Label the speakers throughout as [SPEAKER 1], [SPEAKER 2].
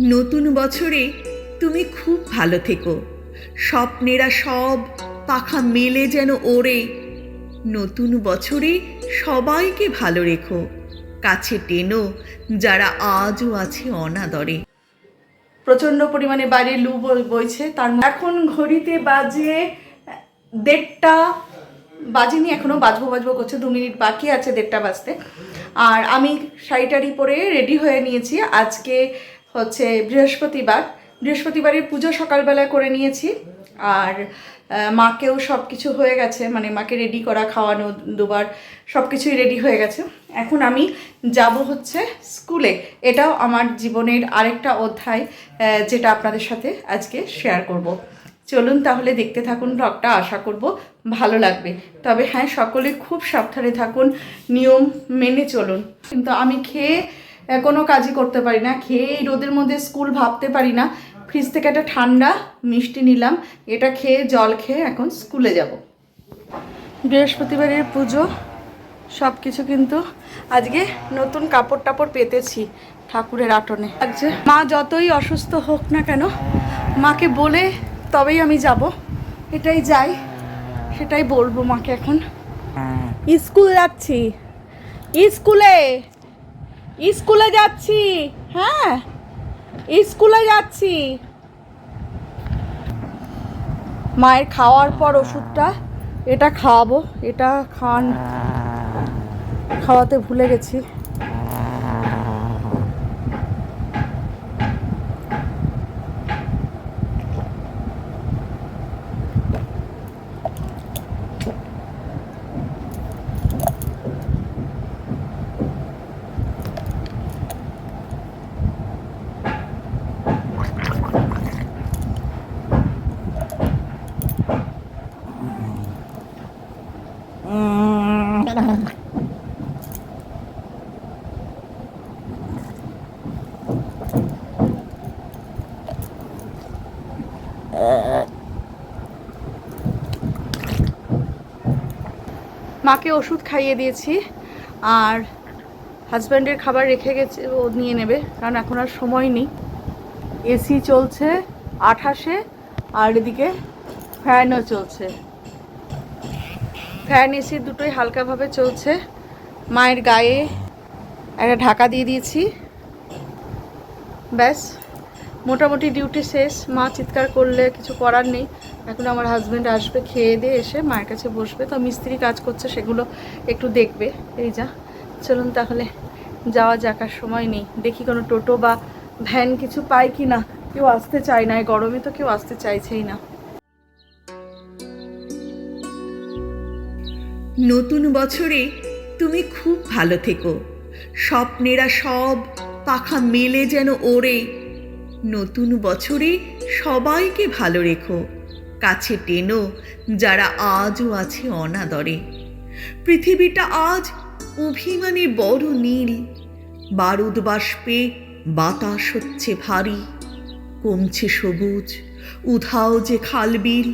[SPEAKER 1] নতুন বছরে তুমি খুব ভালো থেকো। স্বপ্নেরা সব পাখা মেলে যেন ওড়ে। নতুন বছরে সবাইকে ভালো রেখো। কাছে টেনো যারা আজও আছে অনাদরে।
[SPEAKER 2] প্রচণ্ড পরিমাণে বাইরে লু বই- বইছে, তার এখন ঘড়িতে বাজে দেড়টা, বাজেনি এখনও বাজবো বাজবো করছে, দু মিনিট বাকি আছে দেড়টা বাজতে। আর আমি শাড়ি টাড়ি পরে রেডি হয়ে নিয়েছি। আজকে হচ্ছে বৃহস্পতিবার। বৃহস্পতিবারের পুজো সকালবেলায় করে নিয়েছি। আর মাকেও সব কিছু হয়ে গেছে। মানে মাকে রেডি করা, খাওয়ানো, দুবার সব কিছুই রেডি হয়ে গেছে। এখন আমি যাব হচ্ছে স্কুলে। এটাও আমার জীবনের আরেকটা অধ্যায় যেটা আপনাদের সাথে আজকে শেয়ার করব। চলুন তাহলে দেখতে থাকুন ব্লগটা আশা করব ভালো লাগবে। তবে হ্যাঁ সকলে খুব সাবধানে থাকুন, নিয়ম মেনে চলুন। কিন্তু আমি খেয়ে কোনো কাজই করতে পারি না। খেয়ে এই রোদের মধ্যে স্কুল ভাবতে পারি না। ফ্রিজ থেকে একটা ঠান্ডা মিষ্টি নিলাম। এটা খেয়ে জল খেয়ে এখন স্কুলে যাব। বৃহস্পতিবারের পুজো সব কিছু কিন্তু আজকে নতুন কাপড় টাপড় পেতেছি ঠাকুরের আটনে। আজকে মা যতই অসুস্থ হোক না কেন মাকে বলে তবেই আমি যাব। এটাই যাই সেটাই বলব মাকে এখন। স্কুল যাচ্ছি। স্কুলে! স্কুলে যাচ্ছি। হ্যাঁ স্কুলে যাচ্ছি। মায়ের খাওয়ার পর ওষুধটা, এটা খাওয়াবো, এটা খান খাওয়াতে ভুলে গেছি। মাকে ওষুধ খাইয়ে দিয়েছি, আর হাজব্যান্ডের খাবার রেখে গেছে, ও নিয়ে নেবে, কারণ এখন আর সময় নেই। এসি চলছে আঠাশে, আর এদিকে ফ্যানও চলছে। ফ্যান এসি দুটোই হালকাভাবে চলছে। মায়ের গায়ে একটা ঢাকা দিয়ে দিয়েছি। ব্যাস, মোটামুটি ডিউটি শেষ, মা চিৎকার করলে কিছু করার নেই। এখন আমার হাজব্যান্ড আসবে, খেয়ে দিয়ে এসে মায়ের কাছে বসবে। তো মিস্ত্রি কাজ করছে, সেগুলো একটু দেখবে। এই যা, চলুন তাহলে যাওয়া যাক, আর সময় নেই। দেখি কোনো টোটো বা ভ্যান কিছু পাই কি না। কেউ আসতে চায় না গরমে তো কেউ আসতে চাইছেই না।
[SPEAKER 1] নতুন বছরে তুমি খুব ভালো থেকো। স্বপ্নেরা সব পাখা মেলে যেন ওড়ে। নতুন বছরে সবাইকে ভালো রেখো। কাছে টেনো, যারা আজও আছে অনাদরে। পৃথিবীটা আজ অভিমানে বড় নীল। বারুদ বাষ্পে বাতাস হচ্ছে ভারী। কমছে সবুজ, উধাও যে খালবিল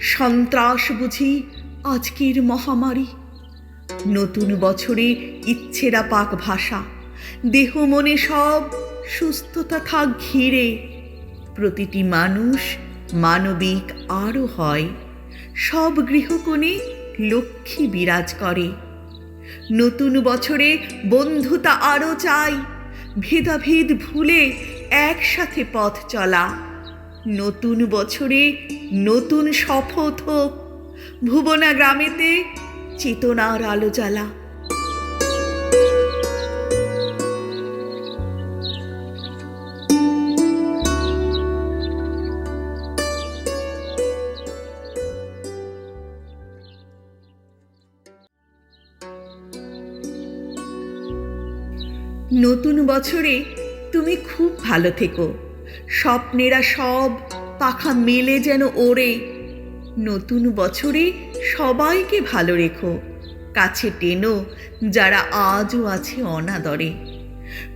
[SPEAKER 1] সন্ত্রাস বুঝি আজকের মহামারী। নতুন বছরে ইচ্ছেরা পাক ভাষা। দেহ মনে সব সুস্থতা থাক ঘিরে। প্রতিটি মানুষ মানবিক আরও হয়। সব গৃহকোণে লক্ষ্মী বিরাজ করে। নতুন বছরে বন্ধুতা আরও চাই। ভেদাভেদ ভুলে একসাথে পথ চলা। নতুন বছরে নতুন শপথ হোক। ভুবনা গ্রামেতে চেতনার আলো জ্বালা। নতুন বছরে তুমি খুব ভালো থেকো। স্বপ্নেরা সব পাখা মেলে যেন ওড়ে। নতুন বছরে সবাইকে ভালো রেখো। কাছে টেনো যারা আজও আছে অনাদরে।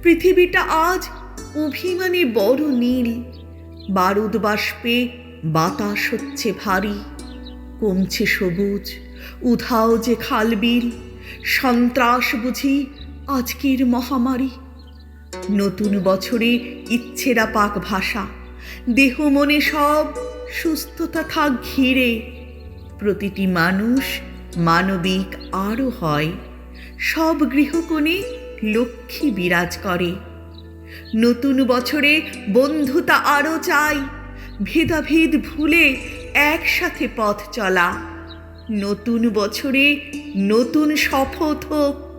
[SPEAKER 1] পৃথিবীটা আজ অভিমানে বড় নীল। বারুদ বাষ্পে বাতাস হচ্ছে ভারী। কমছে সবুজ, উধাও যে খালবিল সন্ত্রাস বুঝি আজকের মহামারী। নতুন বছরে ইচ্ছেরা পাক ভাষা। দেহ মনে সব সুস্থতা থাক ঘিরে। প্রতিটি মানুষ মানবিক আরও হয়। সব গৃহকোণে লক্ষ্মী বিরাজ করে। নতুন বছরে বন্ধুতা আরও চাই। ভেদাভেদ ভুলে একসাথে পথ চলা। নতুন বছরে নতুন শপথ হোক।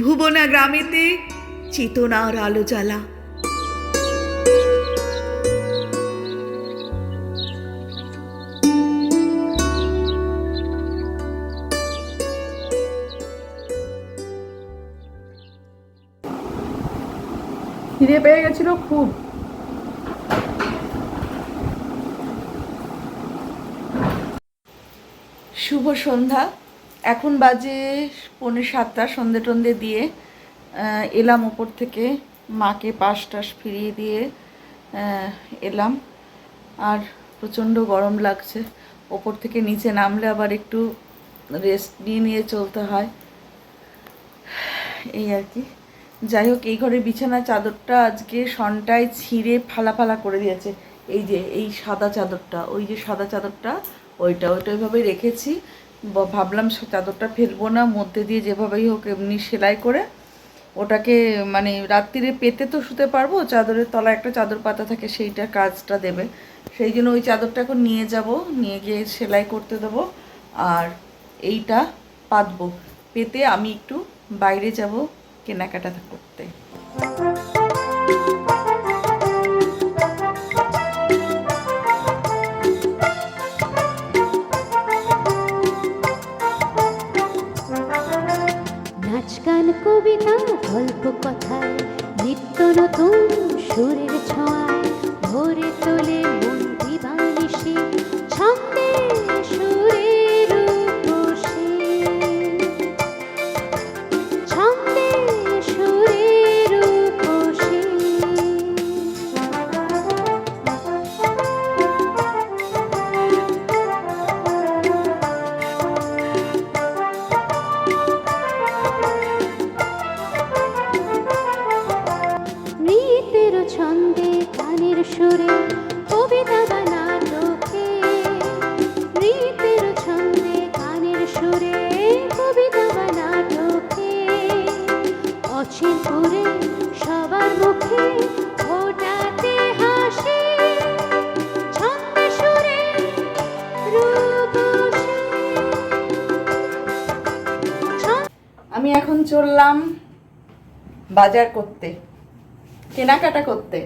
[SPEAKER 1] ভুবনা গ্রামেতে চেতনার আলো জ্বালা।
[SPEAKER 2] খিদে পেয়ে গেছিল খুব। শুভ সন্ধ্যা। এখন বাজে পৌনে সাতটা, সন্ধে টন্ধে দিয়ে এলাম ওপর থেকে মাকে পাশ টাশ ফিরিয়ে দিয়ে এলাম। আর প্রচণ্ড গরম লাগছে। ওপর থেকে নিচে নামলে আবার একটু রেস্ট নিয়ে নিয়ে চলতে হয়। এই আর কি। যাই হোক, এই ঘরের বিছানা চাদরটা আজকে সনটায় ছিঁড়ে ফালা ফালা করে দিয়েছে। এই যে, এই সাদা চাদরটা, ওই যে সাদা চাদরটা, ওইটা ওইটা ওইভাবে রেখেছি। ভাবলাম চাদরটা ফেলব না, মধ্যে দিয়ে যেভাবেই হোক এমনি সেলাই করে ওটাকে মানে রাত্রিরে পেতে তো শুতে পারব, চাদরের তলায় একটা চাদর পাতা থাকে সেইটা কাজটা দেবে। সেই জন্য ওই চাদরটা এখন নিয়ে যাব, নিয়ে গিয়ে সেলাই করতে দেবো। আর এইটা পাতবো, পেতে আমি একটু বাইরে যাব কেনাকাটা করতে।
[SPEAKER 3] গল্প কথায় নিত্য নতুন
[SPEAKER 2] চললাম বাজার করতে, কেনাকাটা করতে।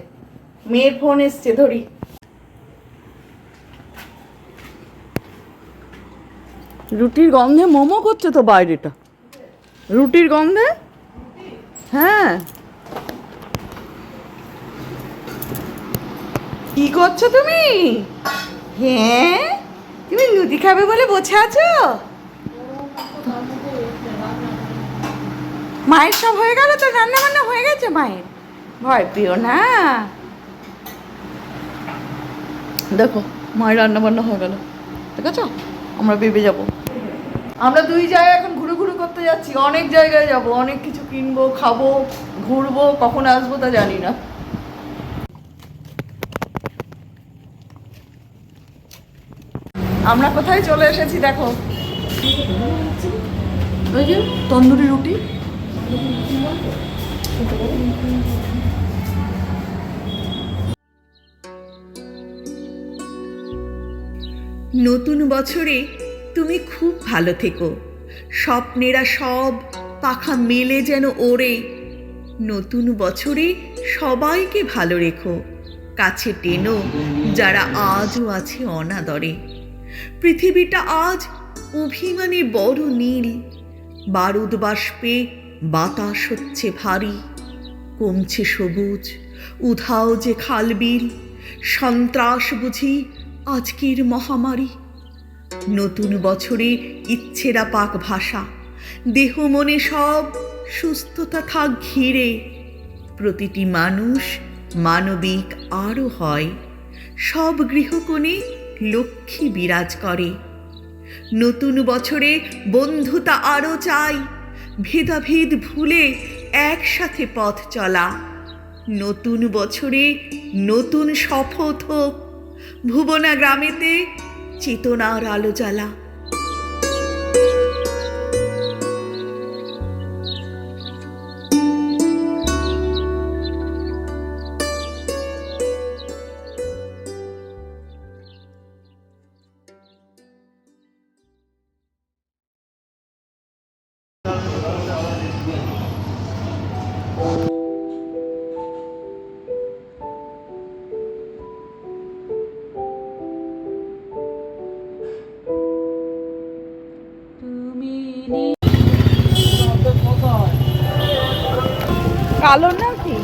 [SPEAKER 2] মেয়ের ফোন এসছে, ধরি। রুটির গন্ধে মোমো করছে তো বাইরেটা। রুটির গন্ধে? হ্যাঁ। কি করছ তুমি? হ্যাঁ? তুমি লুচি খাবে বলে বসে আছো? মায়ের সব হয়ে গেল তো রান্না বান্না হয়ে গেছে মায়ের? ভয় পেও না। দেখো, মায়ের রান্না বান্না হয়ে গেল। ঠিক আছে? আমরা ভেবে যাব। আমরা দুই জায়গায় এখন ঘুরে ঘুরে করতে যাচ্ছি। অনেক জায়গায় যাব, অনেক কিছু কিনবো, খাব, ঘুরবো, কখন আসব তা জানি না। আমরা কোথায় চলে এসেছি দেখো? তন্দুরি রুটি।
[SPEAKER 1] নতুন বছরে তুমি খুব ভালো থেকো। স্বপ্নেরা সব পাখা মেলে যেন ওড়ে। নতুন বছরে সবাইকে ভালো রেখো। কাছে টেনো যারা আজও আছে অনাদরে। পৃথিবীটা আজ অভিমানে বড় নীল। বারুদ বাষ্পে বাতাস হচ্ছে ভারী, কমছে সবুজ, উধাও যে খালবিল, সন্ত্রাস বুঝি আজকের মহামারী। নতুন বছরে ইচ্ছেরা পাক ভাষা, দেহ মনে সব সুস্থতা থাক ঘিরে। প্রতিটি মানুষ মানবিক আরও হয়, সব গৃহকোণে লক্ষ্মী বিরাজ করে। নতুন বছরে বন্ধুতা আরও চাই ভেদাভেদ ভুলে একসাথে পথ চলা নতুন বছরে নতুন শপথ হোক। ভুবনা গ্রামেতে চেতনার আলো জ্বালা।
[SPEAKER 2] কালো না কি?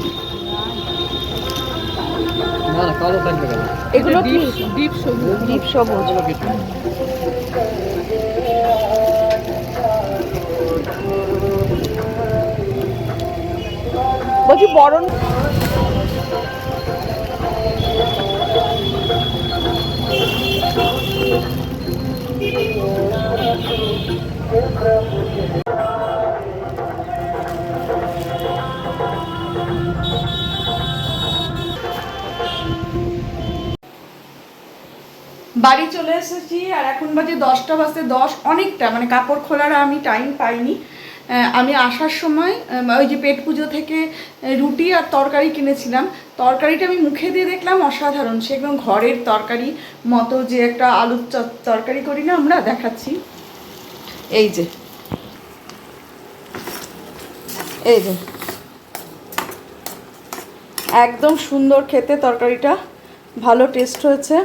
[SPEAKER 4] না না কালো থাকবে কেন
[SPEAKER 2] এগুলো কি? ডিপ সবুজ। ডিপ সবুজ। বলছি বরণ বাড়ি চলে এসেছি আর এখন বাজে দশটা বাজতে দশ, অনেকটা মানে কাপড় খোলার আমি টাইম পাইনি। আমি আসার সময় ওই যে পেট পুজো থেকে রুটি আর তরকারি কিনেছিলাম। তরকারিটা আমি মুখে দিয়ে দেখলাম অসাধারণ। সে একদম ঘরের তরকারি মতো যে একটা আলুর তরকারি করি না আমরা, দেখাচ্ছি। এই যে। এই যে। একদম সুন্দর খেতে তরকারিটা। ভালো টেস্ট হয়েছে।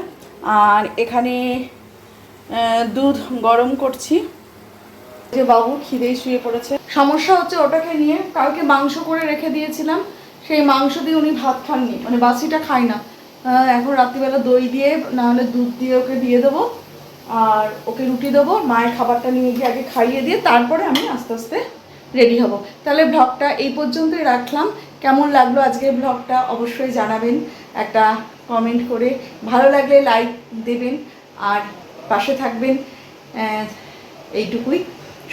[SPEAKER 2] আর এখানে দুধ গরম করছি। যে বাবু খিদেই শুয়ে পড়েছে। সমস্যা হচ্ছে ওটাকে নিয়ে। কালকে মাংস করে রেখে দিয়েছিলাম। সেই মাংস দিয়ে উনি ভাত খাননি। মানে বাসিটা খায় না। এখন রাত্রিবেলা দই দিয়ে, না হলে দুধ দিয়ে ওকে দিয়ে দেবো। আর ওকে রুটি দেবো। মায়ের খাবারটা নিয়ে গিয়ে আগে খাইয়ে দিয়ে তারপরে আমি আস্তে আস্তে রেডি হব। তাহলে ব্লগটা এই পর্যন্তই রাখলাম। কেমন লাগল আজকের ব্লগটা অবশ্যই জানাবেন। একটা কমেন্ট করে। ভালো লাগলে লাইক দেবেন আর পাশে থাকবেন এইটুকুই।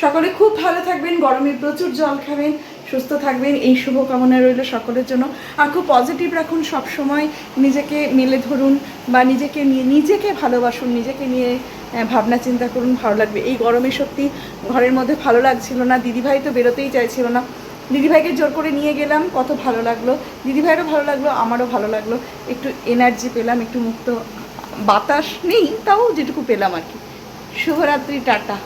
[SPEAKER 2] সকলে খুব ভালো থাকবেন, গরমে প্রচুর জল খাবেন, সুস্থ থাকবেন, এই শুভকামনা রইল সকলের জন্য। আর খুব পজিটিভ রাখুন সব সময় নিজেকে মেলে ধরুন বা নিজেকে নিয়ে, নিজেকে ভালোবাসুন, নিজেকে নিয়ে ভাবনা চিন্তা করুন, ভালো লাগবে। এই গরমে সত্যি ঘরের মধ্যে ভালো লাগছিল না, দিদিভাই তো বেরোতেই চাইছিল না। দিদিভাইকে জোর করে নিয়ে গেলাম, কত ভালো লাগল। দিদিভাইয়েরও ভালো লাগল, আমারও ভালো লাগল। একটু এনার্জি পেলাম, একটু মুক্ত বাতাস নেই, তাও যেটুকু পেলাম আর কি। শুভরাত্রি, টাটা।